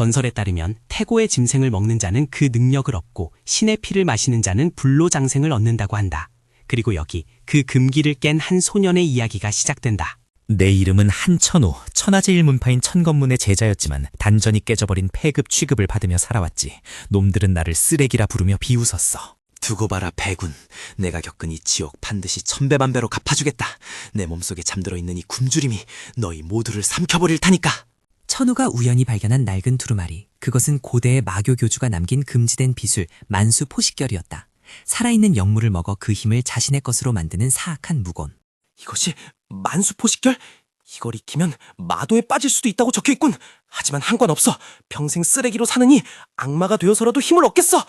전설에 따르면 태고의 짐승을 먹는 자는 그 능력을 얻고 신의 피를 마시는 자는 불로장생을 얻는다고 한다. 그리고 여기 그 금기를 깬 한 소년의 이야기가 시작된다. 내 이름은 한천호, 천하제일 문파인 천건문의 제자였지만 단전이 깨져버린 폐급 취급을 받으며 살아왔지. 놈들은 나를 쓰레기라 부르며 비웃었어. 두고 봐라 배군. 내가 겪은 이 지옥 반드시 천배만배로 갚아주겠다. 내 몸속에 잠들어 있는 이 굶주림이 너희 모두를 삼켜버릴 타니까. 천우가 우연히 발견한 낡은 두루마리. 그것은 고대의 마교 교주가 남긴 금지된 비술 만수 포식결이었다. 살아있는 영물을 먹어 그 힘을 자신의 것으로 만드는 사악한 무곤. 이것이 만수 포식결? 이걸 익히면 마도에 빠질 수도 있다고 적혀 있군. 하지만 상관없어. 평생 쓰레기로 사느니 악마가 되어서라도 힘을 얻겠어.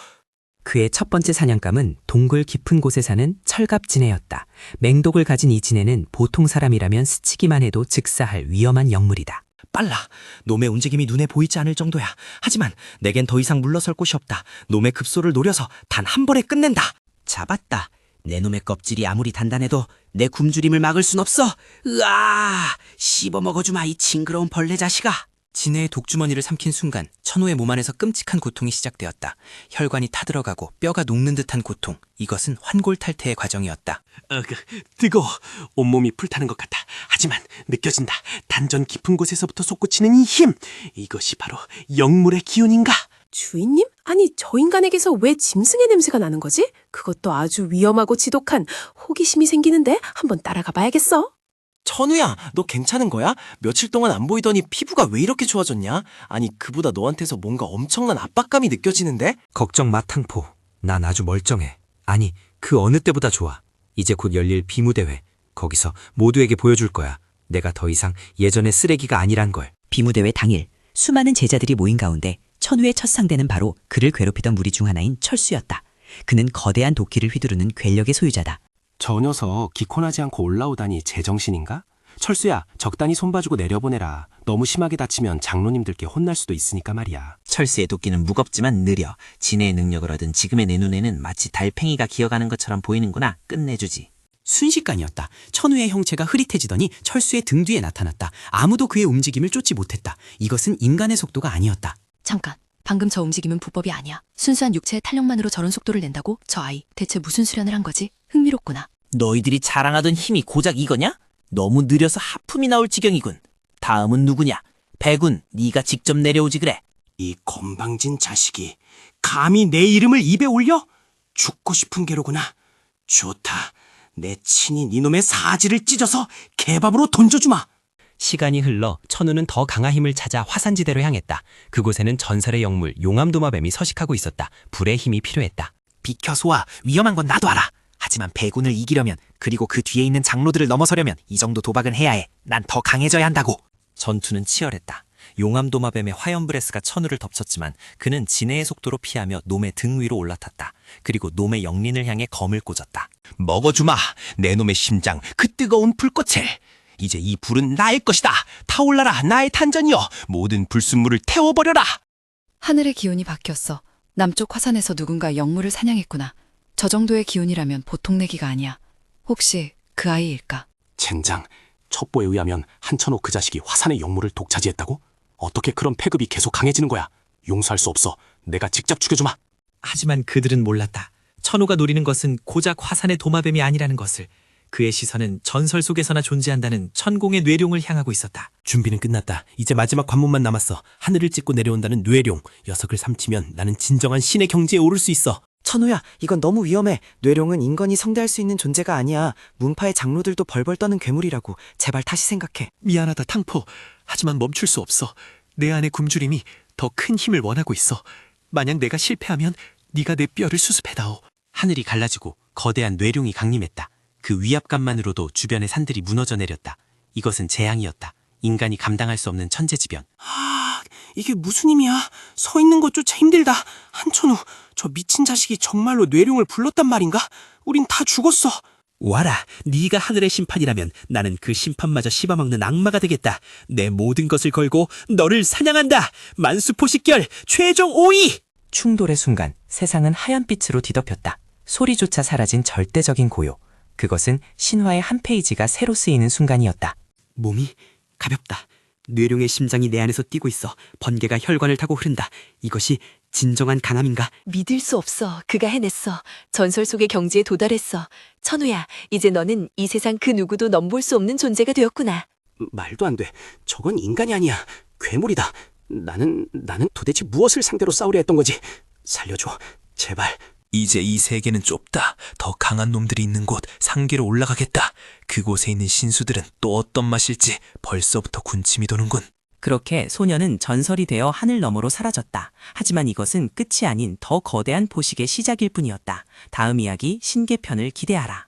그의 첫 번째 사냥감은 동굴 깊은 곳에 사는 철갑 지네였다. 맹독을 가진 이 지네는 보통 사람이라면 스치기만 해도 즉사할 위험한 영물이다. 빨라. 놈의 움직임이 눈에 보이지 않을 정도야. 하지만 내겐 더 이상 물러설 곳이 없다. 놈의 급소를 노려서 단 한 번에 끝낸다. 잡았다. 내 놈의 껍질이 아무리 단단해도 내 굶주림을 막을 순 없어. 으아! 씹어 먹어주마 이 징그러운 벌레 자식아. 지네의 독주머니를 삼킨 순간 천우의 몸 안에서 끔찍한 고통이 시작되었다. 혈관이 타들어가고 뼈가 녹는 듯한 고통. 이것은 환골탈태의 과정이었다. 어, 그, 뜨거워. 온몸이 불타는 것 같다. 하지만 느껴진다. 단전 깊은 곳에서부터 솟구치는 이 힘. 이것이 바로 영물의 기운인가? 주인님? 아니, 저 인간에게서 왜 짐승의 냄새가 나는 거지? 그것도 아주 위험하고 지독한 호기심이 생기는데 한번 따라가 봐야겠어. 천우야, 너 괜찮은 거야? 며칠 동안 안 보이더니 피부가 왜 이렇게 좋아졌냐? 아니, 그보다 너한테서 뭔가 엄청난 압박감이 느껴지는데? 걱정 마 탕포. 난 아주 멀쩡해. 아니, 그 어느 때보다 좋아. 이제 곧 열릴 비무대회. 거기서 모두에게 보여줄 거야. 내가 더 이상 예전의 쓰레기가 아니란 걸. 비무대회 당일 수많은 제자들이 모인 가운데 천우의 첫 상대는 바로 그를 괴롭히던 무리 중 하나인 철수였다. 그는 거대한 도끼를 휘두르는 괴력의 소유자다. 저 녀석 기콘하지 않고 올라오다니 제정신인가? 철수야, 적당히 손봐주고 내려보내라. 너무 심하게 다치면 장로님들께 혼날 수도 있으니까 말이야. 철수의 도끼는 무겁지만 느려. 진해의 능력을 얻은 지금의 내 눈에는 마치 달팽이가 기어가는 것처럼 보이는구나. 끝내주지. 순식간이었다. 천우의 형체가 흐릿해지더니 철수의 등 뒤에 나타났다. 아무도 그의 움직임을 쫓지 못했다. 이것은 인간의 속도가 아니었다. 잠깐. 방금 저 움직임은 불법이 아니야. 순수한 육체의 탄력만으로 저런 속도를 낸다고? 저 아이 대체 무슨 수련을 한 거지? 흥미롭구나. 너희들이 자랑하던 힘이 고작 이거냐? 너무 느려서 하품이 나올 지경이군. 다음은 누구냐? 배군, 네가 직접 내려오지 그래. 이 건방진 자식이 감히 내 이름을 입에 올려? 죽고 싶은 게로구나. 좋다. 내 친히 니놈의 사지를 찢어서 개밥으로 던져주마. 시간이 흘러 천우는 더 강한 힘을 찾아 화산지대로 향했다. 그곳에는 전설의 영물 용암도마뱀이 서식하고 있었다. 불의 힘이 필요했다. 비켜 소아, 위험한 건 나도 알아. 하지만 배군을 이기려면 그리고 그 뒤에 있는 장로들을 넘어서려면 이 정도 도박은 해야 해. 난 더 강해져야 한다고. 전투는 치열했다. 용암도마뱀의 화염브레스가 천우를 덮쳤지만 그는 진해의 속도로 피하며 놈의 등 위로 올라탔다. 그리고 놈의 영린을 향해 검을 꽂았다. 먹어주마 내 놈의 심장 그 뜨거운 불꽃을 이제 이 불은 나의 것이다 타올라라 나의 탄전이여 모든 불순물을 태워버려라 하늘의 기운이 바뀌었어. 남쪽 화산에서 누군가 영물을 사냥했구나. 저 정도의 기운이라면 보통 내기가 아니야. 혹시 그 아이일까? 젠장, 첩보에 의하면 한천호 그 자식이 화산의 영물을 독차지했다고? 어떻게 그런 패급이 계속 강해지는 거야? 용서할 수 없어. 내가 직접 죽여주마. 하지만 그들은 몰랐다. 천우가 노리는 것은 고작 화산의 도마뱀이 아니라는 것을. 그의 시선은 전설 속에서나 존재한다는 천공의 뇌룡을 향하고 있었다. 준비는 끝났다. 이제 마지막 관문만 남았어. 하늘을 찢고 내려온다는 뇌룡. 녀석을 삼치면 나는 진정한 신의 경지에 오를 수 있어. 천우야, 이건 너무 위험해. 뇌룡은 인간이 성대할 수 있는 존재가 아니야. 문파의 장로들도 벌벌 떠는 괴물이라고. 제발 다시 생각해. 미안하다 탕포 하지만 멈출 수 없어 내 안의 굶주림이 더 큰 힘을 원하고 있어 만약 내가 실패하면 네가 내 뼈를 수습해다오 하늘이 갈라지고 거대한 뇌룡이 강림했다. 그 위압감만으로도 주변의 산들이 무너져 내렸다. 이것은 재앙이었다. 인간이 감당할 수 없는 천재지변. 아, 이게 무슨 힘이야? 서 있는 것조차 힘들다. 한천우, 저 미친 자식이 정말로 뇌룡을 불렀단 말인가? 우린 다 죽었어. 와라, 네가 하늘의 심판이라면 나는 그 심판마저 씹어먹는 악마가 되겠다. 내 모든 것을 걸고 너를 사냥한다. 만수포식결 최종 5위. 충돌의 순간 세상은 하얀빛으로 뒤덮였다. 소리조차 사라진 절대적인 고요. 그것은 신화의 한 페이지가 새로 쓰이는 순간이었다. 몸이 가볍다. 뇌룡의 심장이 내 안에서 뛰고 있어. 번개가 혈관을 타고 흐른다. 이것이 진정한 강함인가? 믿을 수 없어. 그가 해냈어. 전설 속의 경지에 도달했어. 천우야, 이제 너는 이 세상 그 누구도 넘볼 수 없는 존재가 되었구나. 말도 안 돼. 저건 인간이 아니야. 괴물이다. 나는 나는 도대체 무엇을 상대로 싸우려 했던 거지? 살려줘. 제발. 이제 이 세계는 좁다. 더 강한 놈들이 있는 곳 상계로 올라가겠다. 그곳에 있는 신수들은 또 어떤 맛일지 벌써부터 군침이 도는군. 그렇게 소녀는 전설이 되어 하늘 너머로 사라졌다. 하지만 이것은 끝이 아닌 더 거대한 포식의 시작일 뿐이었다. 다음 이야기 신계편을 기대하라.